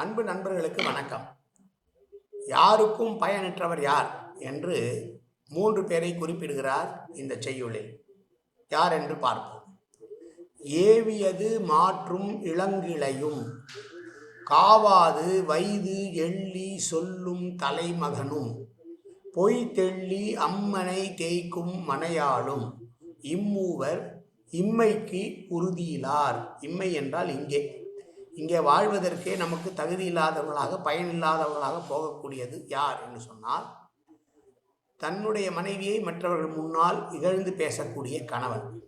அன்பு நண்பர்களுக்கு வணக்கம். யாருக்கும் பயனற்றவர் யார் என்று மூன்று பேரை குறிப்பிடுகிறார் இந்த செய்யுளில். யார் என்று பார்ப்போம். ஏவியது மாற்றும் இளங்கிளையும் காவாது வைது எள்ளி சொல்லும் தலைமகனும் பொய் தெள்ளி அம்மனை தேய்க்கும் மனையாளும் இம்மூவர் இம்மைக்கு உறுதியிலார். இம்மை என்றால் இங்கே. இங்கே வாழ்வதற்கே நமக்கு தகுதி இல்லாதவர்களாக பயனில்லாதவர்களாக போகக்கூடியது யார் என்று சொன்னால் தன்னுடைய மனைவியை மற்றவர்கள் முன்னால் இகழ்ந்து பேசக்கூடிய கணவன்.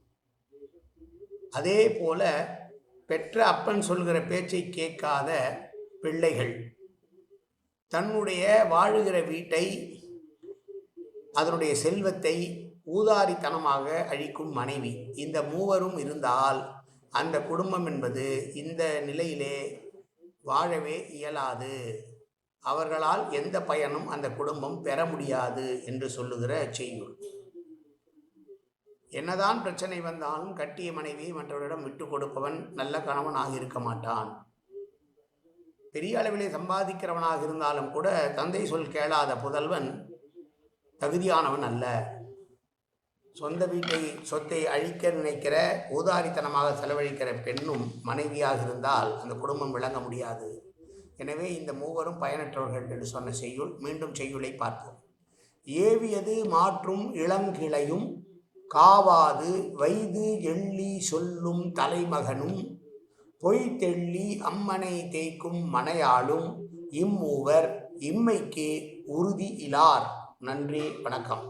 அதே போல பெற்ற அப்பன் சொல்கிற பேச்சை கேட்காத பிள்ளைகள் தன்னுடைய வாழுகிற வீட்டை அதனுடைய செல்வத்தை ஊதாரித்தனமாக அழிக்கும் மனைவி இந்த மூவரும் இருந்தால் அந்த குடும்பம் என்பது இந்த நிலையிலே வாழவே இயலாது. அவர்களால் எந்த பயனும் அந்த குடும்பம் பெற முடியாது என்று சொல்லுகிற செய்யுள். என்னதான் பிரச்சனை வந்தாலும் கட்டிய மனைவியை மற்றவரிடம் விட்டு கொடுப்பவன் நல்ல கணவனாக இருக்க மாட்டான். பெரிய அளவிலே சம்பாதிக்கிறவனாக இருந்தாலும் கூட தந்தை சொல் கேளாத புதல்வன் தகுதியானவன் அல்ல. சொந்த வீட்டை சொத்தை அழிக்க நினைக்கிற ஊதாரித்தனமாக செலவழிக்கிற பெண்ணும் மனைவியாக இருந்தால் அந்த குடும்பம் விளங்க முடியாது. எனவே இந்த மூவரும் பயனற்றவர்கள் என்று சொன்ன செய்யுள் மீண்டும் செய்யுளை பார்ப்போம். ஏவியது மாற்றும் இளங்கிளையும் காவாது வைது எள்ளி சொல்லும் தலைமகனும் பொய் தெள்ளி அம்மனை தேய்க்கும் மனையாளும் இம்மூவர் இம்மைக்கு உறுதி இலார். நன்றி வணக்கம்.